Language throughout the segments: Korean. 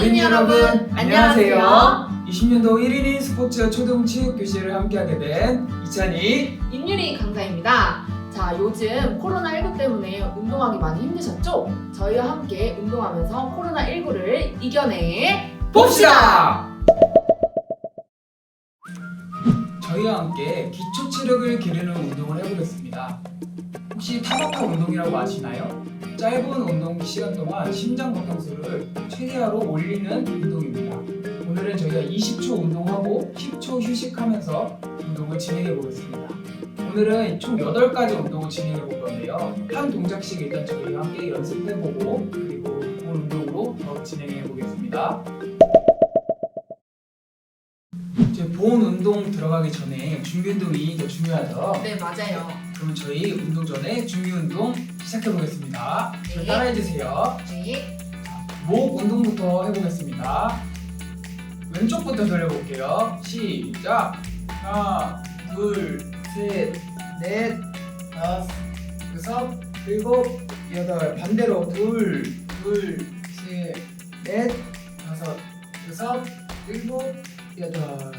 어린이 여러분, 안녕하세요. 20년도 1일인 스포츠 초등 체육 교실을 함께하게 된 이찬이 임유리 강사입니다. 자, 요즘 코로나19 때문에 운동하기 많이 힘드셨죠? 저희와 함께 운동하면서 코로나19를 이겨내 봅시다! 저희와 함께 기초 체력을 기르는 운동을 해보겠습니다. 혹시 타박하 운동이라고 아시나요? 짧은 운동 시간 동안 심장 박동수를 최대화로 올리는 운동입니다. 오늘은 저희가 20초 운동하고 10초 휴식하면서 운동을 진행해 보겠습니다. 오늘은 총 8가지 운동을 진행해 볼 건데요. 한 동작씩 일단 저희와 함께 연습해 보고 그리고 본 운동으로 더 진행해 보겠습니다. 이제 본 운동 들어가기 전에 준비 운동이 더 중요하죠. 네, 맞아요. 그럼 저희 운동 전에 준비 운동 시작해 보겠습니다. 네. 따라해 주세요. 네. 목 운동부터 해보겠습니다. 왼쪽부터 돌려볼게요. 시작. 하나, 둘, 셋, 넷, 다섯, 여섯, 일곱, 여덟. 반대로 둘, 둘, 셋, 넷, 다섯, 여섯, 일곱, 여덟.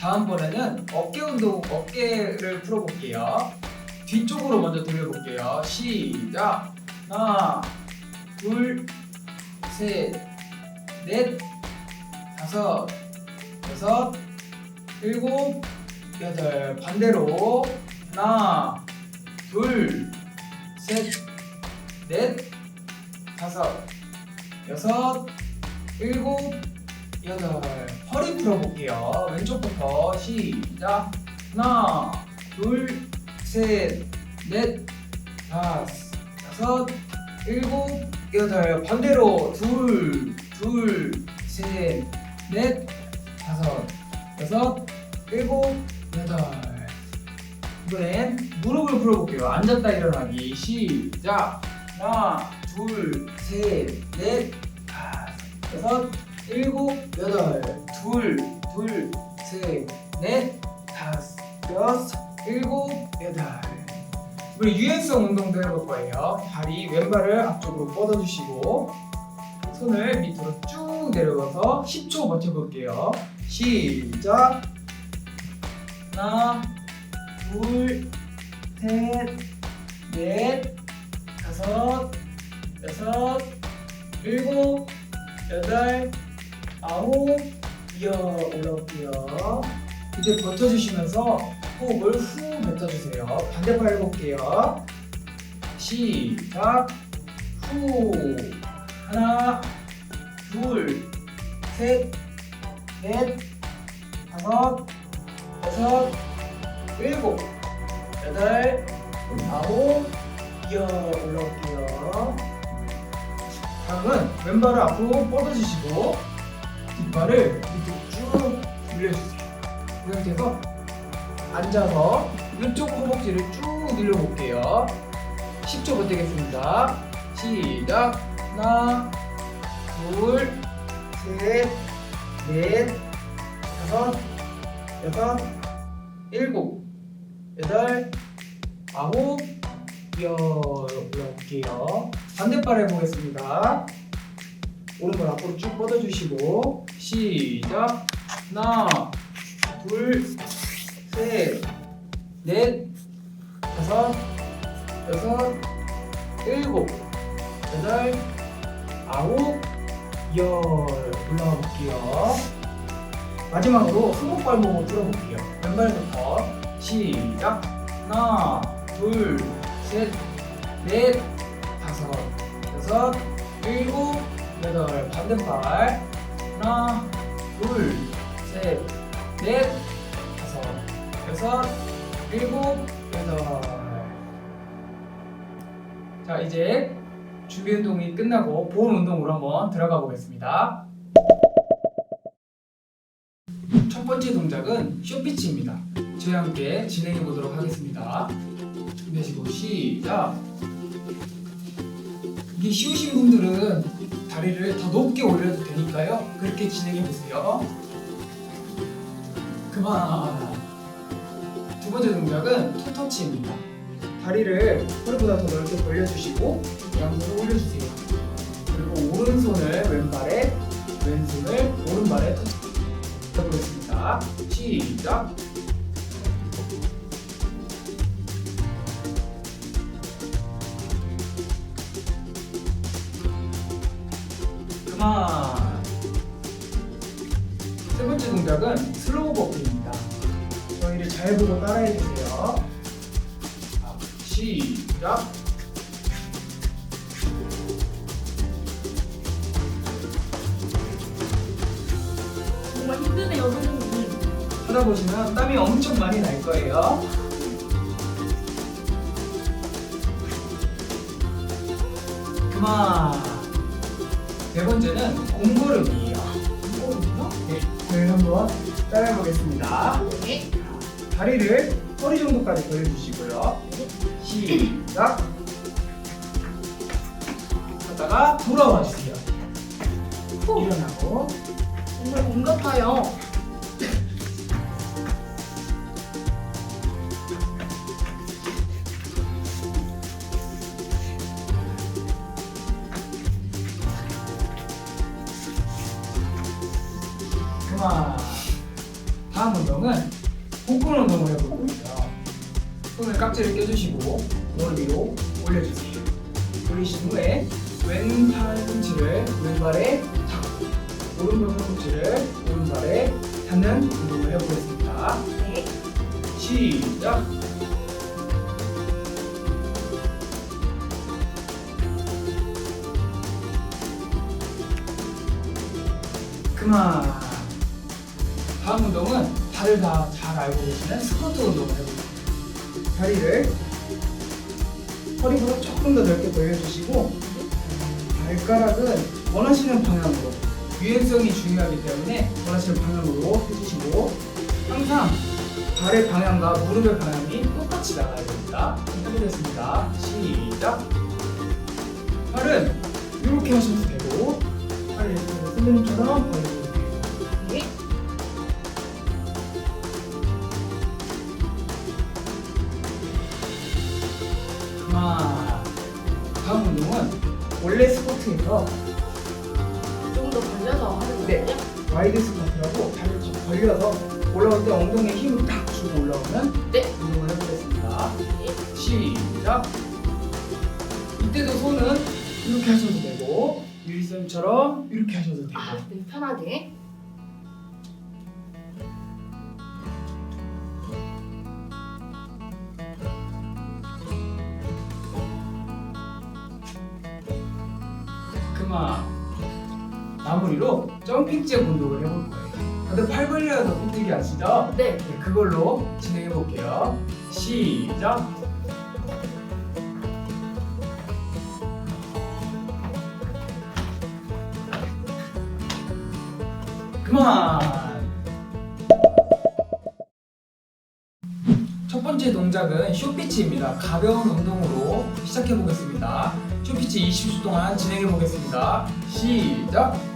다음번에는 어깨 운동, 어깨를 풀어볼게요. 뒤쪽으로 먼저 돌려볼게요. 시작. 하나, 둘, 셋, 넷, 다섯, 여섯, 일곱, 여덟. 반대로 하나, 둘, 셋, 넷, 다섯, 여섯, 일곱, 여덟. 허리 풀어볼게요. 왼쪽부터 시작. 하나, 둘, 셋, 넷, 다섯, 여섯, 일곱, 여덟. 반대로 둘, 둘, 셋, 넷, 다섯, 여섯, 일곱, 여덟. 이번엔 무릎을 풀어볼게요. 앉았다 일어나기. 시작. 하나, 둘, 셋, 넷, 다섯, 여섯, 일곱, 여덟. 둘, 둘, 셋, 넷, 다섯, 여섯, 일곱, 여덟. 우리 유연성 운동도 해볼 거예요. 다리 왼발을 앞쪽으로 뻗어주시고 손을 밑으로 쭉 내려가서 10초 버텨볼게요. 시작. 하나, 둘, 셋, 넷, 다섯, 여섯, 일곱, 여덟, 아홉, 열 올라올게요. 이때 버텨주시면서 호흡을 후 뱉어주세요. 반대팔 해볼게요. 시작. 후. 하나, 둘, 셋, 넷, 다섯, 여섯, 일곱, 여덟, 아홉, 열 올라올게요. 다음은 왼발을 앞으로 뻗어주시고 뒷발을 밑으로 쭉 늘려주세요. 이 상태에서 앉아서 왼쪽 허벅지를 쭉 늘려볼게요. 10초 버티겠습니다. 시작. 하나, 둘, 셋, 넷, 다섯, 여섯, 일곱, 여덟, 아홉, 열 올라올게요. 반대발 해보겠습니다. 오른발 앞으로 쭉 뻗어주시고 시작. 하나, 둘, 셋, 넷, 다섯, 여섯, 일곱, 여덟, 아홉, 열 올라가 볼게요. 마지막으로 손목 발목을 풀어볼게요. 왼발부터 시작. 하나, 둘, 셋, 넷, 다섯, 여섯, 일곱, 여덟. 반대발. 하나, 둘, 셋, 넷, 여섯, 일곱, 여덟. 자, 이제 준비 운동이 끝나고 본 운동으로 한번 들어가 보겠습니다. 첫 번째 동작은 쇼피치입니다. 저와 함께 진행해 보도록 하겠습니다. 준비하시고 시작. 이게 쉬우신 분들은 다리를 더 높게 올려도 되니까요. 그렇게 진행해 보세요. 그만. 두 번째 동작은 투터치입니다. 다리를 허리보다 더 넓게 벌려주시고 양손을 올려주세요. 그리고 오른손을 왼발에 왼손을 오른발에 터치 해보겠습니다. 시작. 그만. 세 번째 동작은 슬로우 버핑입니다. 잘 보고 따라해 주세요. 자, 시작. 정말 힘드네요, 선생님. 하다 보시면 땀이 엄청 많이 날 거예요. 그만. 네 번째는 공걸음이에요. 이거는요? 네, 저희 한번 따라해 보겠습니다. 네. 다리를 허리 정도까지 벌려주시고요. 시작. 하다가 돌아와 주세요. 후, 일어나고 정말 곰 같아요. 그만. 다음 운동은 복근 운동을 해볼 거예요. 손을 깍지를 껴주시고 무릎 위로 올려주세요. 올리신 후에 왼팔꿈치를 왼발에 잡고 오른발 팔꿈치를 오른발에 닿는 운동을 해보겠습니다. 네. 시작. 그만. 다음 운동은 다들 다 잘 알고 계시는 스쿼트 운동을 해볼게요. 다리를 허리보다 조금 더 넓게 벌려주시고 발가락은 원하시는 방향으로 유연성이 중요하기 때문에 원하시는 방향으로 해주시고 항상 발의 방향과 무릎의 방향이 똑같이 나가야 됩니다. 해보겠습니다. 시작. 발은 이렇게 하셔도 되고 발을 이렇게 선생님처럼 벌려 그만. 다음 운동은 원래 스쿼트에서 좀 더 벌려서 하는 네. 거예요? 와이드 스쿼트라고 다리를 좀 벌려서 올라올 때 엉덩이에 힘을 딱 주고 올라오는 네. 운동을 해보겠습니다. 네. 시작. 이때도 손은 이렇게 하셔도 되고 유리쌤처럼 이렇게 하셔도 되고 아, 네, 편하게. 마무리로 점핑잭 운동을 해볼 거예요. 다들 팔 벌려서 삐뚤기 아시죠? 네. 네, 그걸로 진행해 볼게요. 시작. 그만. 첫 번째 동작은 쇼피치입니다. 가벼운 운동으로 시작해 보겠습니다. 쇼피치 20초 동안 진행해 보겠습니다. 시작.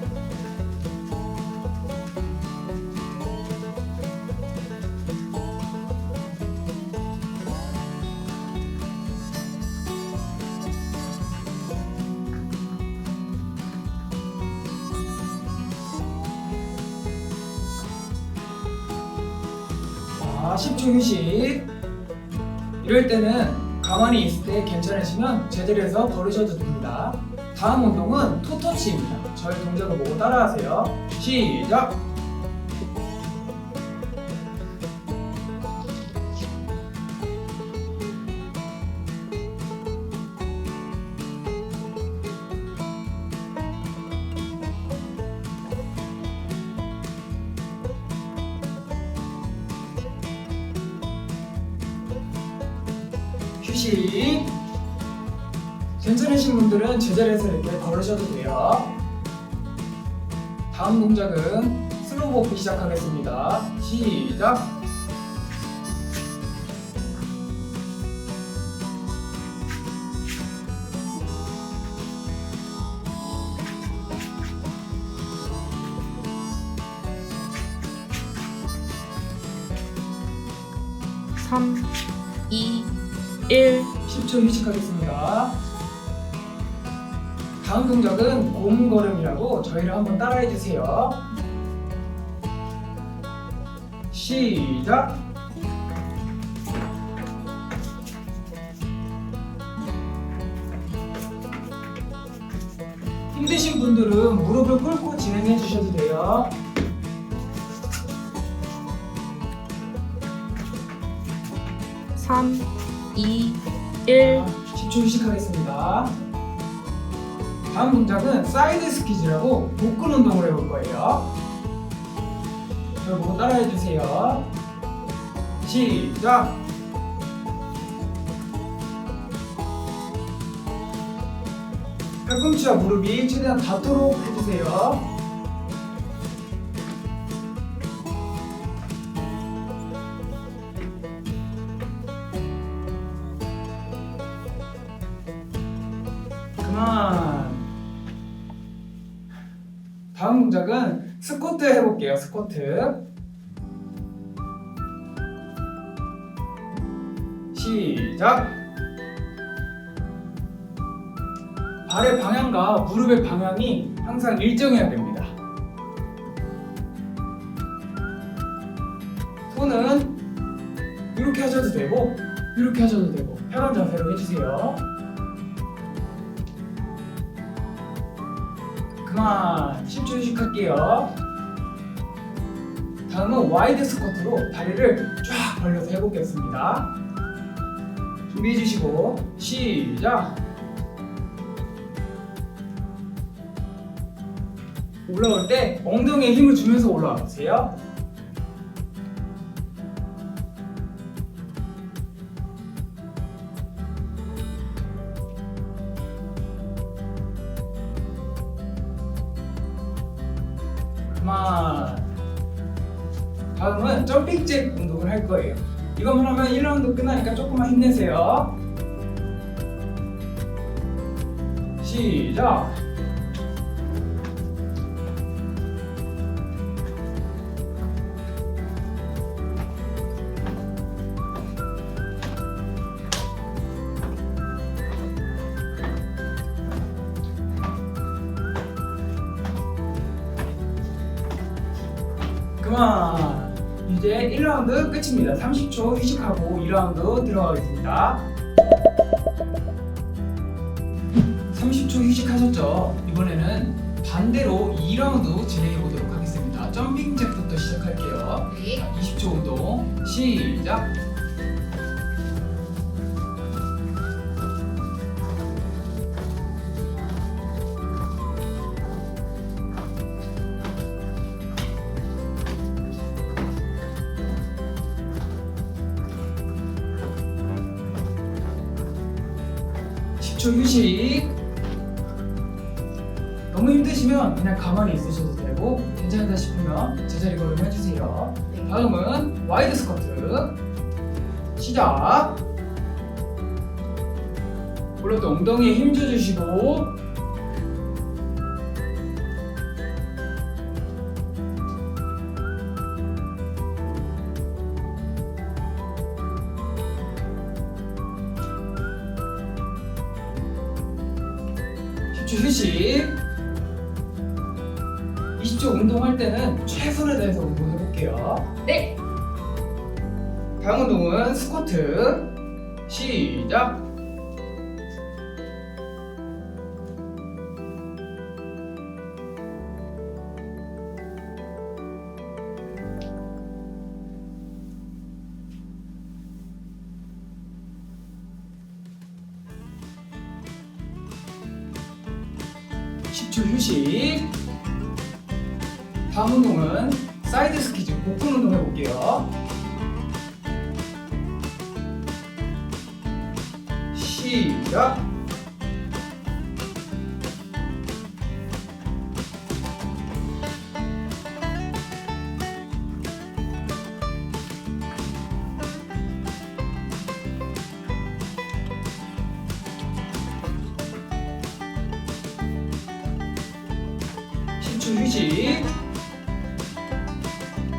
10초 휴식. 이럴 때는 가만히 있을 때 괜찮으시면 제자리에서 걸으셔도 됩니다. 다음 운동은 토터치입니다. 저희 동작을 보고 따라하세요. 시작! 휴식. 괜찮으신 분들은 제자리에서 이렇게 걸으셔도 돼요. 다음 동작은 슬로우 버피 시작하겠습니다. 시작. 10초 휴식하겠습니다. 다음 동작은 곰걸음이라고 저희를 한번 따라해 주세요. 시작. 힘드신 분들은 무릎을 꿇고 진행해 주셔도 돼요. 삼, 이, 일. 10초 휴식하겠습니다. 다음 동작은 사이드 스키즈라고 복근 운동을 해볼 거예요. 저를 보고 따라해 주세요. 시작. 팔꿈치와 무릎이 최대한 닿도록 해주세요. 해볼게요. 스쿼트. 시작. 발의 방향과 무릎의 방향이 항상 일정해야 됩니다. 손은 이렇게 하셔도 되고 이렇게 하셔도 되고 편한 자세로 해주세요. 그만 10초 휴식할게요. 다음은 와이드 스쿼트로 다리를 쫙 벌려서 해보겠습니다. 준비해 주시고 시작. 올라올 때 엉덩이에 힘을 주면서 올라와 보세요. 다음은 점핑 잭 운동을 할 거예요. 이것만 하면 1라운드 끝나니까 조금만 힘내세요. 시작. 그만. 이제 1라운드 끝입니다. 30초 휴식하고 2라운드 들어가겠습니다. 30초 휴식하셨죠? 이번에는 반대로 2라운드 진행해 보도록 하겠습니다. 점핑 잭부터 시작할게요. 네. 20초 운동 시작. (10초) 휴식. 너무 힘드시면 그냥 가만히 있으셔도 되고 괜찮다 싶으면 제자리 걸음 해주세요. 네. 다음은 와이드 스쿼트. 시작. 올라올 때 엉덩이에 힘 줘주시고 (10초) 휴식 20초 운동할 때는 최선을 다해서 운동해 볼게요. 네. 다음 운동은 스쿼트. 시작 시작. (10초) 휴식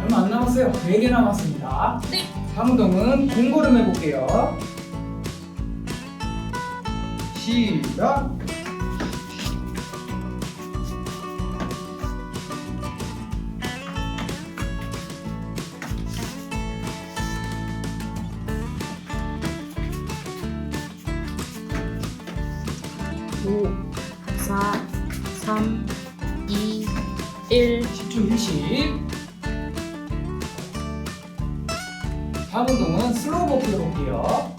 얼마 안 남았어요 4개 남았습니다 네. 다음 운동은 공걸음 해볼게요 야! 오, 사, 4, 3, 2, 10초 휴식. 다음 운동은 슬로우 버프 해볼게요.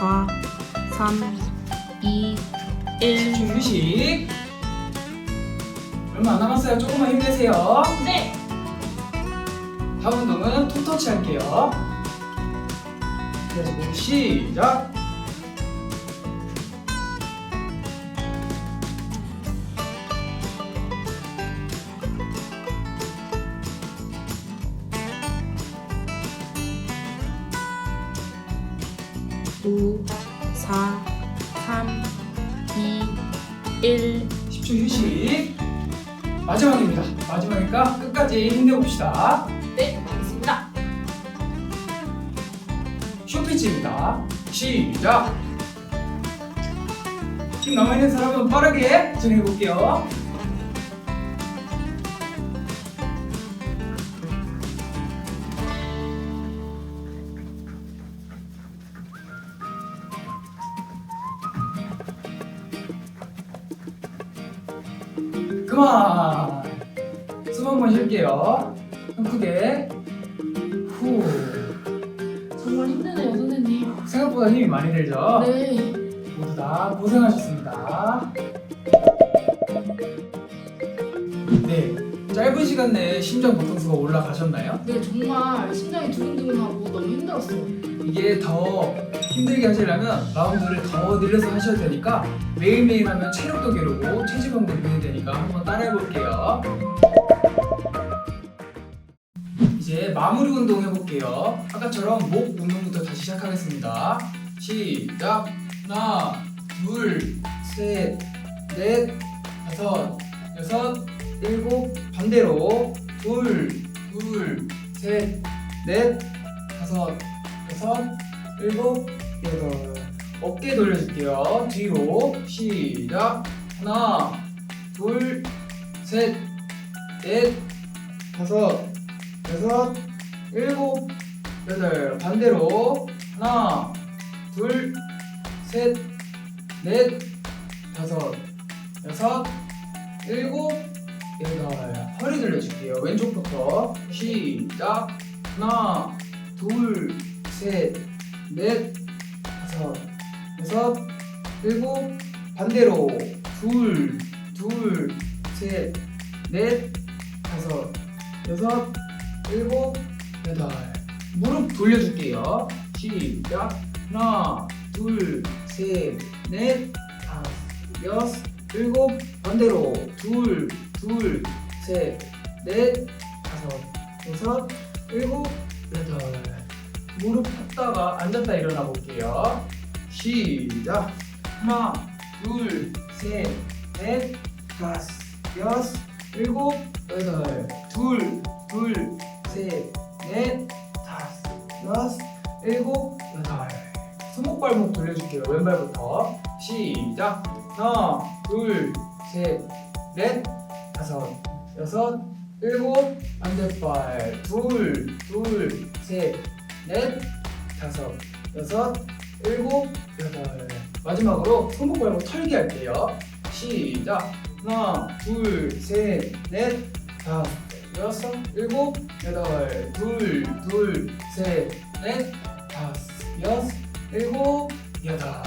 4, 3, 2, 1. 집중 휴식. 얼마 안 남았어요. 조금만 힘내세요. 네. 다음 운동은 톱터치 할게요. 그래서 시작. 일. 10초 휴식. 마지막입니다. 마지막이니까 끝까지 힘내봅시다. 네, 알겠습니다. 쇼피치입니다. 시작. 힘 남아있는 사람은 빠르게 진행해볼게요. 숨한번 쉴게요. 숨 크게. 후. 정말 힘드네요, 선생님. 생각보다 힘이 많이 들죠? 네. 모두 다 고생하셨습니다. 네, 짧은 시간 내에 심장 보통수가 올라가셨나요? 네, 정말 심장이 두근두근하고 너무 힘들었어요. 이게 더 힘들게 하시려면 라운드를 더 늘려서 하셔야 되니까 매일매일 하면 체력도 기르고 체지방도 늘리게 되니까 한번 따라해 볼게요. 마무리 운동 해볼게요. 아까처럼 목 운동부터 다시 시작하겠습니다. 시작. 하나, 둘, 셋, 넷, 다섯, 여섯, 일곱, 반대로 둘, 둘, 셋, 넷, 다섯, 여섯, 일곱, 여덟. 어깨 돌려줄게요. 뒤로 시작. 하나, 둘, 셋, 넷, 다섯, 여섯, 일곱, 여덟. 반대로 하나, 둘, 셋, 넷, 다섯, 여섯, 일곱, 여덟. 허리 돌려줄게요. 왼쪽부터 시작. 하나, 둘, 셋, 넷, 다섯, 여섯, 일곱, 반대로 둘, 둘, 셋, 넷, 다섯, 여섯, 일곱, 여덟. 무릎 돌려줄게요. 시작. 하나, 둘, 셋, 넷, 다섯, 여섯, 일곱, 반대로 둘, 둘, 셋, 넷, 다섯, 여섯, 일곱, 여덟. 무릎 폈다가 앉았다 일어나 볼게요. 시작. 하나, 둘, 셋, 넷, 다섯, 여섯, 일곱, 여덟. 둘, 둘, 셋, 넷, 다섯, 여섯, 일곱, 여덟. 손목 발목 돌려줄게요. 왼발부터. 시작. 하나, 둘, 셋, 넷, 다섯, 여섯, 일곱, 반대발. 둘, 둘, 셋, 넷, 다섯, 여섯, 일곱, 여덟. 마지막으로 손목 발목 털기 할게요. 시작. 하나, 둘, 셋, 넷, 다섯, 여섯, 일곱, 여덟. 둘, 둘, 셋, 넷, 다섯, 여섯, 일곱, 여덟.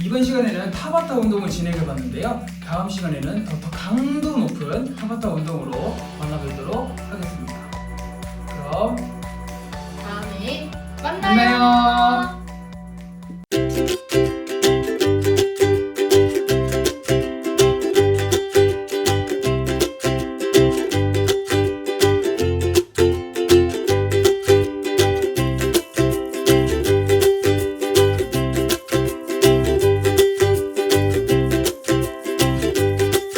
이번 시간에는 타바타 운동을 진행해 봤는데요. 다음 시간에는 더, 더 강도 높은 타바타 운동으로 만나뵙도록 하겠습니다. 그럼 다음에 만나요. 만나요.